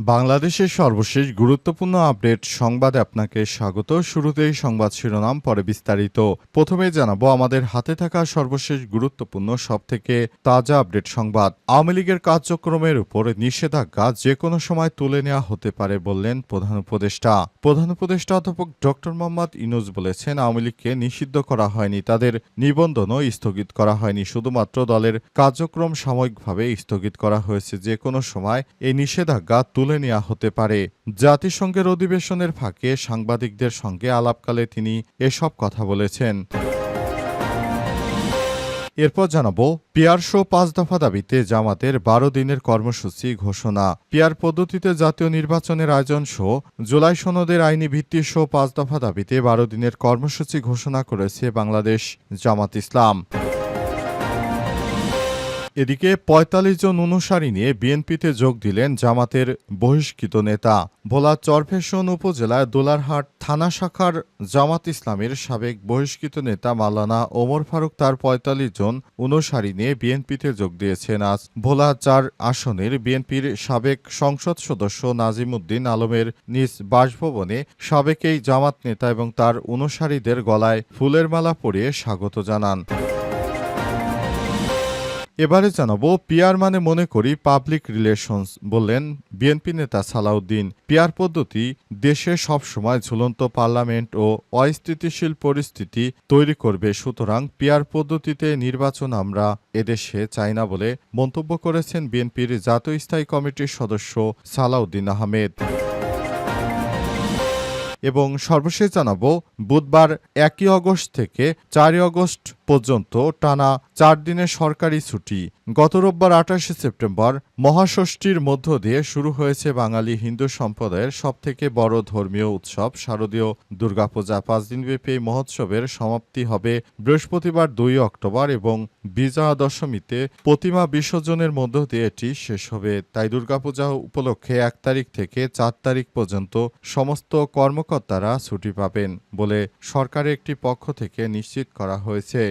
বাংলাদেশের সর্বশেষ গুরুত্বপূর্ণ আপডেট সংবাদে আপনাকে স্বাগত। শুরুতেই সংবাদ শিরোনাম, পরে বিস্তারিত। প্রথমে জানাব, আমাদের হাতে থাকা সর্বশেষ গুরুত্বপূর্ণ, সবথেকে তাজা আপডেট সংবাদ। আওয়ামী লীগের কার্যক্রমের উপর নিষেধাজ্ঞা যে কোনো সময় তুলে নেওয়া হতে পারে বললেন প্রধান উপদেষ্টা। প্রধান উপদেষ্টা অধ্যাপক ডক্টর মোহাম্মদ ইনুজ বলেছেন, আওয়ামী লীগকে নিষিদ্ধ করা হয়নি, তাদের নিবন্ধনও স্থগিত করা হয়নি। শুধুমাত্র দলের কার্যক্রম সাময়িকভাবে স্থগিত করা হয়েছে, যে কোনো সময় এই নিষেধাজ্ঞা তুলে নেওয়া হতে পারে। জাতিসংঘের অধিবেশনের ফাঁকে সাংবাদিকদের সঙ্গে আলাপকালে তিনি এসব কথা বলেছেন। এরপর জানাব, পিয়ার শো পাঁচ দফা দাবিতে জামাতের বারো দিনের কর্মসূচি ঘোষণা। পিয়ার পদ্ধতিতে জাতীয় নির্বাচনের আয়োজন শো, জুলাই সনদের আইনি ভিত্তি শো পাঁচ দফা দাবিতে বারো দিনের কর্মসূচি ঘোষণা করেছে বাংলাদেশ জামাত ইসলাম। এদিকে ৪৫ জন অনুসারী নিয়ে বিএনপিতে যোগ দিলেন জামাতের বহিষ্কৃত নেতা। ভোলা চরফেশন উপজেলায় দোলারহাট থানা শাখার জামাত ইসলামের সাবেক বহিষ্কৃত নেতা মালানা ওমর ফারুক তার ৪৫ জন অনুসারী নিয়ে বিএনপিতে যোগ দিয়েছেন আজ। ভোলা চার আসনের বিএনপির সাবেক সংসদ সদস্য নাজিম উদ্দিন আলমের নিজ বাসভবনে সাবেক এই জামাত নেতা এবং তার অনুসারীদের গলায় ফুলের মালা পরিয়ে স্বাগত জানান। এবারে জানাব, পিয়ার মানে মনে করি পাবলিক রিলেশনস বললেন বিএনপি নেতা সালাউদ্দিন। পিয়ার পদ্ধতি দেশে সবসময় ঝুলন্ত পার্লামেন্ট ও অস্থিতিশীল পরিস্থিতি তৈরি করবে, সুতরাং পিয়ার পদ্ধতিতে নির্বাচন আমরা এদেশে চাই না বলে মন্তব্য করেছেন বিএনপির জাতীয় স্থায়ী কমিটির সদস্য সালাউদ্দিন আহমেদ। এবং সর্বশেষ জানাব, বুধবার একই অগস্ট থেকে চারই আগস্ট পর্যন্ত টানা চার দিনের সরকারি ছুটি। গত রোববার আঠাশে সেপ্টেম্বর মহাষষ্ঠীর মধ্য দিয়ে শুরু হয়েছে বাঙালি হিন্দু সম্প্রদায়ের সবথেকে বড় ধর্মীয় উৎসব। শারদীয় দুর্গাপূজা পাঁচ দিনব্যাপী এই মহোৎসবের সমাপ্তি হবে বৃহস্পতিবার দুই অক্টোবর এবং বিজয়া দশমীতে প্রতিমা বিসর্জনের মধ্য দিয়ে এটি শেষ হবে। তাই দুর্গাপূজা উপলক্ষে এক তারিখ থেকে চার তারিখ পর্যন্ত সমস্ত কর্মকর্তারা ছুটি পাবেন বলে সরকারের একটি পক্ষ থেকে নিশ্চিত করা হয়েছে।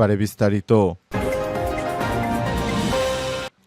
バレビスタリと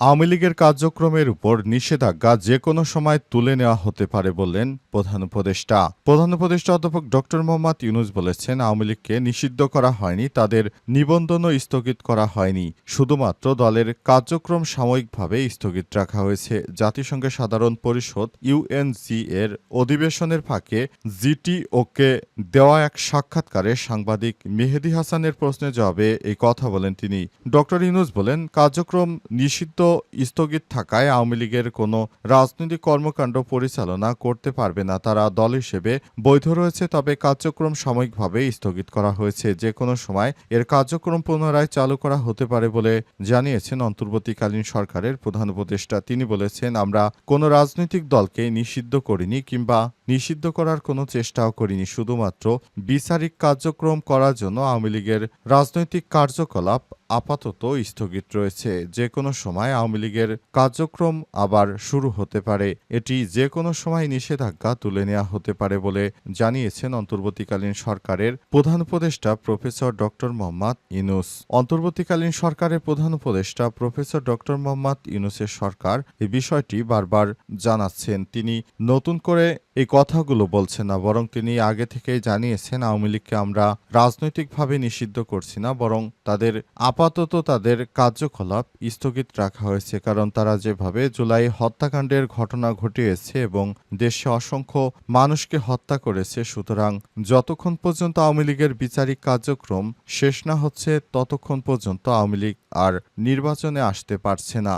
আওয়ামী লীগের কার্যক্রমের উপর নিষেধাজ্ঞা যে কোনো সময় তুলে নেওয়া হতে পারে বললেন প্রধান উপদেষ্টা। প্রধান উপদেষ্টা অধ্যাপক ডক্টর মোহাম্মদ ইউনুস বলেছেন, আওয়ামী লীগকে নিষিদ্ধ করা হয়নি, তাদের নিবন্ধনও স্থগিত করা হয়নি। শুধুমাত্র দলের কার্যক্রম সাময়িকভাবে স্থগিত রাখা হয়েছে। জাতিসংঘের সাধারণ পরিষদ ইউএনজি এর অধিবেশনের ফাঁকে জিটিওকে দেওয়া এক সাক্ষাৎকারে সাংবাদিক মেহেদি হাসানের প্রশ্নের জবাবে এই কথা বলেন তিনি। ডক্টর ইউনুস বলেন, কার্যক্রম নিষিদ্ধ স্থগিত থাকায় আওয়ামী লীগের কোনো রাজনৈতিক কর্মকাণ্ড পরিচালনা করতে পারবে না। তারা দল হিসেবে বৈধ রয়েছে, তবে কার্যক্রম সাময়িকভাবে স্থগিত করা হয়েছে। যে কোনো সময় এর কার্যক্রম পুনরায় চালু করা হতে পারে বলে জানিয়েছেন অন্তর্বর্তীকালীন সরকারের প্রধান উপদেষ্টা। তিনি বলেছেন, আমরা কোনো রাজনৈতিক দলকে নিষিদ্ধ করিনি কিংবা নিষিদ্ধ করার কোনো চেষ্টাও করিনি, শুধুমাত্র বিচারিক কার্যক্রম করার জন্য আওয়ামী লীগের রাজনৈতিক কার্যকলাপ আপাতত স্থগিত রয়েছে। যে কোনো সময় আওয়ামী লীগের কার্যক্রম আবার শুরু হতে পারে। এটি যে কোনো সময় নিষেধাজ্ঞা তুলে নেওয়া হতে পারে বলে জানিয়েছেন অন্তর্বর্তীকালীন সরকারের প্রধান উপদেষ্টা প্রফেসর ডক্টর মোহাম্মদ ইউনুস। অন্তর্বর্তীকালীন সরকারের প্রধান উপদেষ্টা প্রফেসর ডক্টর মোহাম্মদ ইনুসের সরকার এই বিষয়টি বারবার জানাচ্ছেন। তিনি নতুন করে এই কথাগুলো বলছেন না, বরং তিনি আগে থেকেই জানিয়েছেন আওয়ামী লীগকে আমরা রাজনৈতিকভাবে নিষিদ্ধ করছি না, বরং তাদের আপাতত তাদের কার্যকলাপ স্থগিত রাখা হয়েছে। কারণ তারা যেভাবে জুলাই হত্যাকাণ্ডের ঘটনা ঘটিয়েছে এবং দেশে অসংখ্য মানুষকে হত্যা করেছে, সুতরাং যতক্ষণ পর্যন্ত আওয়ামী লীগের বিচারিক কার্যক্রম শেষ না হচ্ছে, ততক্ষণ পর্যন্ত আওয়ামী লীগ আর নির্বাচনে আসতে পারছে না।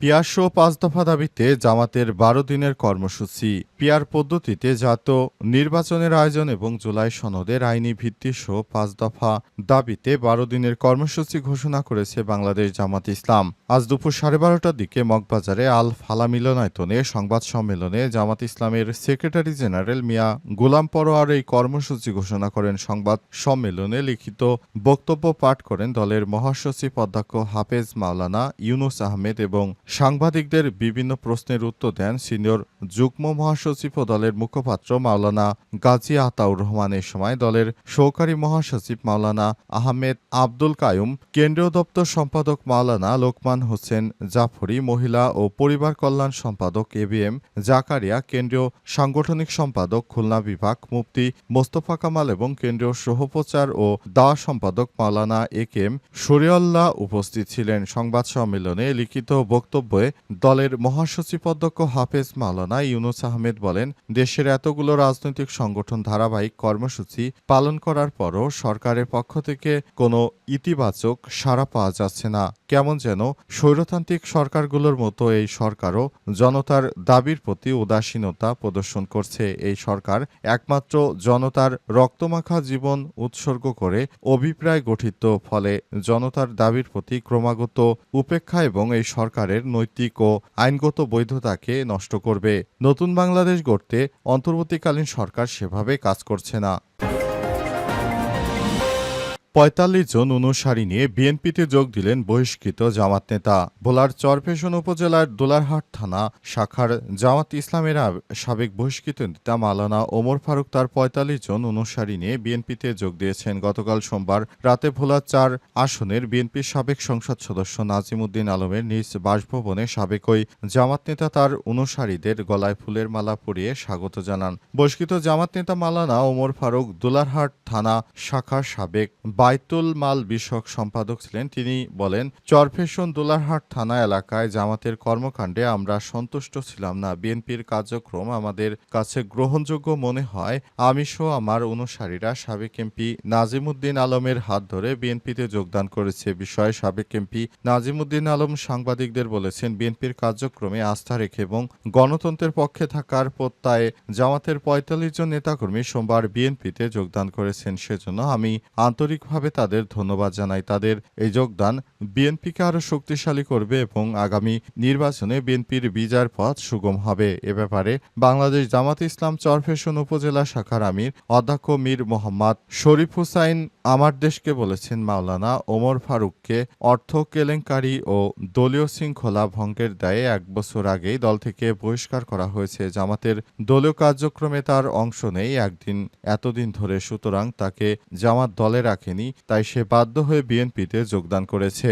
পিয়াসো পাঁচ দফা দাবিতে জামাতের বারো দিনের কর্মসূচি। পিয়ার পদ্ধতিতে জাত নির্বাচনের আয়োজন এবং জুলাই সনদের আইনি ভিত্তি সহ পাঁচ দফা দাবিতে বারো দিনের কর্মসূচি ঘোষণা করেছে বাংলাদেশ জামাত ইসলাম। আজ দুপুর সাড়ে বারোটার দিকে মগবাজারে আল ফালা মিলনায়তনে সংবাদ সম্মেলনে জামাত ইসলামের সেক্রেটারি জেনারেল মিয়া গোলাম পরোয়ার এই কর্মসূচি ঘোষণা করেন। সংবাদ সম্মেলনে লিখিত বক্তব্য পাঠ করেন দলের মহাসচিব অধ্যক্ষ হাফেজ মাওলানা ইউনুস আহমেদ এবং সাংবাদিকদের বিভিন্ন প্রশ্নের উত্তর দেন সিনিয়র যুগ্ম মহাসচিব ও দলের মুখপাত্র মাওলানা গাজী আতাউর রহমান। এ সময় দলের সহকারী মহাসচিব মাওলানা আহমেদ আব্দুল কায়ুম, কেন্দ্রীয় দপ্তর সম্পাদক মাওলানা লোকমান হোসেন জাফরি, মহিলা ও পরিবার কল্যাণ সম্পাদক এ বি এম জাকারিয়া, কেন্দ্রীয় সাংগঠনিক সম্পাদক খুলনা বিভাগ মুফতি মোস্তফা কামাল এবং কেন্দ্রীয় সহপ্রচার ও দা সম্পাদক মাওলানা এ কে এম শরিয়াল্লাহ উপস্থিত ছিলেন। সংবাদ সম্মেলনে লিখিত বক্তব্যে দলের মহাসচিব অধ্যক্ষ হাফেজ মাওলানা ইউনুস আহমেদ বলেন, দেশের এতগুলো রাজনৈতিক সংগঠন ধারাবাহিক কর্মসূচি পালন করার পরও সরকারের পক্ষ থেকে কোনো ইতিবাচক সাড়া পাওয়া যাচ্ছে না। কেমন যেন স্বৈরতান্ত্রিক সরকারগুলোর মতো এই সরকারও জনতার দাবির প্রতি উদাসীনতা প্রদর্শন করছে। এই সরকার একমাত্র জনতার রক্তমাখা জীবন উৎসর্গ করে অভিপ্রায় গঠিত, ফলে জনতার দাবির প্রতি ক্রমাগত উপেক্ষা এবং এই সরকারের নৈতিক ও আইনগত বৈধতাকে নষ্ট করবে। নতুন বাংলাদেশ গড়তে অন্তর্বর্তীকালীন সরকার সেভাবে কাজ করছে না। পঁয়তাল্লিশ জন অনুসারী নিয়ে বিএনপিতে যোগ দিলেন বহিষ্কৃত জামাত নেতা। ভোলার চরফেশন উপজেলার দোলারহাট থানা শাখার জামাত ইসলামের সাবেক বহিষ্কৃত নেতা মালানা ওমর ফারুক তার পঁয়তাল্লিশ জন অনুসারী নিয়ে বিএনপিতে যোগ দিয়েছেন। গতকাল সোমবার রাতে ভোলা চার আসনের বিএনপির সাবেক সংসদ সদস্য নাজিম উদ্দিন আলমের নিজ বাসভবনে সাবেক ওই জামাত নেতা তার অনুসারীদের গলায় ফুলের মালা পরিয়ে স্বাগত জানান। বহিষ্কৃত জামাত নেতা মালানা ওমর ফারুক দুলারহাট থানা শাখার সাবেক বাইতুল মাল বিষয়ক সম্পাদক ছিলেন। তিনি বলেন, চরফেশন দোলারহাট থানা এলাকায় জামাতের কর্মকাণ্ডে আমরা সন্তুষ্ট ছিলাম না। বিএনপির কার্যক্রম আমাদের কাছে গ্রহণযোগ্য মনে হয়। আমি সহ আমার অনুসারীরা সাবেক এমপি নাজিমুদ্দিন আলমের হাত ধরে বিএনপিতে যোগদান করেছে। বিষয়ে সাবেক এমপি নাজিমুদ্দিন আলম সাংবাদিকদের বলেছেন, বিএনপির কার্যক্রমে আস্থা রেখে এবং গণতন্ত্রের পক্ষে থাকার প্রত্যয়ে জামাতের পঁয়তাল্লিশ জন নেতাকর্মী সোমবার বিএনপিতে যোগদান করেছেন। সেজন্য আমি আন্তরিকভাবে তাদের ধন্যবাদ জানাই। তাদের এই যোগদান বিএনপিকে আরও শক্তিশালী করবে এবং আগামী নির্বাচনে বিএনপির বিজয়ের পথ সুগম হবে। এ ব্যাপারে বাংলাদেশ জামাত ইসলাম চরফেশন উপজেলা শাখার আমির, অধ্যক্ষ মীর মোহাম্মদ শরীফ হুসাইন আমার দেশকে বলেছেন মাওলানা ওমর ফারুককে অর্থ কেলেঙ্কারি ও দলীয় শৃঙ্খলা ভঙ্গের দায়ে এক বছর আগেই দল থেকে বহিষ্কার করা হয়েছে। জামাতের দলীয় কার্যক্রমে তার অংশ নেই। একদিন, এতদিন ধরে সুতরাং তাকে জামাত দলে রাখেনি, তাই সে বাধ্য হয়ে বিএনপিতে যোগদান করেছে।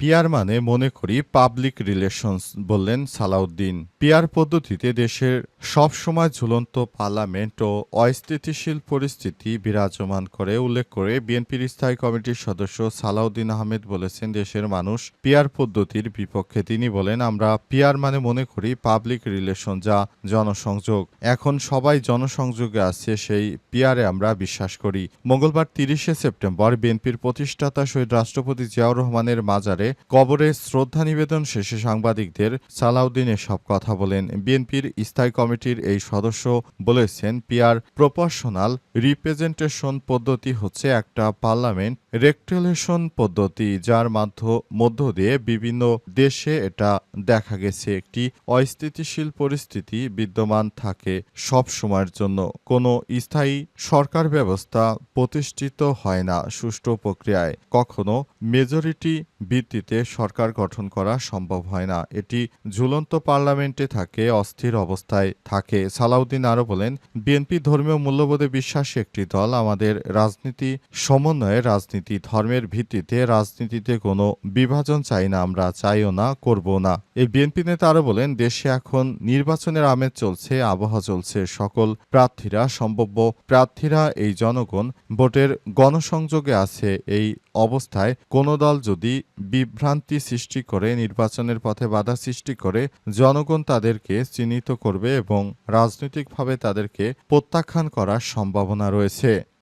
পিয়ার মানে মনে করি পাবলিক রিলেশনস বললেন সালাউদ্দিন। পিয়ার পদ্ধতিতে দেশের সব সময় ঝুলন্ত পার্লামেন্ট ও অস্থিতিশীল পরিস্থিতি বিরাজমান করে উল্লেখ করে বিএনপির স্থায়ী কমিটির সদস্য সালাউদ্দিন আহমেদ বলেছেন, দেশের মানুষ পিয়ার পদ্ধতির বিপক্ষে তিনি বলেন, আমরা পিয়ার মানে মনে করি পাবলিক রিলেশন যা জনসংযোগ। এখন সবাই জনসংযোগে আছে, সেই পিয়ারে আমরা বিশ্বাস করি। মঙ্গলবার তিরিশে সেপ্টেম্বর বিএনপির প্রতিষ্ঠাতা শহীদ রাষ্ট্রপতি জিয়াউর রহমানের মাজারে কবরে শ্রদ্ধা নিবেদন শেষে সাংবাদিকদের সালাউদ্দিন এসব কথা বলেন। বিএনপির স্থায়ী কমিটির এই সদস্য বলেছেন, পিয়ার প্রপোর্শনাল রিপ্রেজেন্টেশন পদ্ধতি হচ্ছে একটা পার্লামেন্ট রেক্টেলেশন পদ্ধতি, যার মাধ্য মধ্য দিয়ে বিভিন্ন দেশে এটা দেখা গেছে। একটি অস্থিতিশীল পরিস্থিতি বিদ্যমান থাকে সব সময়ের জন্য। কোনো স্থায়ী সরকার ব্যবস্থা প্রতিষ্ঠিত হয় না সুষ্ঠু প্রক্রিয়ায়। কখনো মেজরিটি ভিত্তিতে সরকার গঠন করা সম্ভব হয় না। এটি ঝুলন্ত পার্লামেন্টে থাকে, অস্থির অবস্থায় থাকে। সালাউদ্দিন আরও বলেন, বিএনপি ধর্মীয় মূল্যবোধে বিশ্বাসী একটি দল, আমাদের রাজনীতি সমন্বয়ে রাজনীতি, ধর্মের ভিত্তিতে রাজনীতিতে কোনো বিভাজন চাই না, আমরা চাইও না, করব না। এই বিএনপি নেতা আরও বলেন, দেশে এখন নির্বাচনের আমেজ চলছে, আবহাওয়া চলছে, সকল প্রার্থীরা, সম্ভাব্য প্রার্থীরা, এই জনগণ ভোটের গণসংযোগে আছে, এই অবস্থায় কোনো দল যদি বিভ্রান্তি সৃষ্টি করে, নির্বাচনের পথে বাধা সৃষ্টি করে, জনগণ তাদেরকে চিহ্নিত করবে এবং রাজনৈতিকভাবে তাদেরকে প্রত্যাখ্যান করার সম্ভাবনা রয়েছে।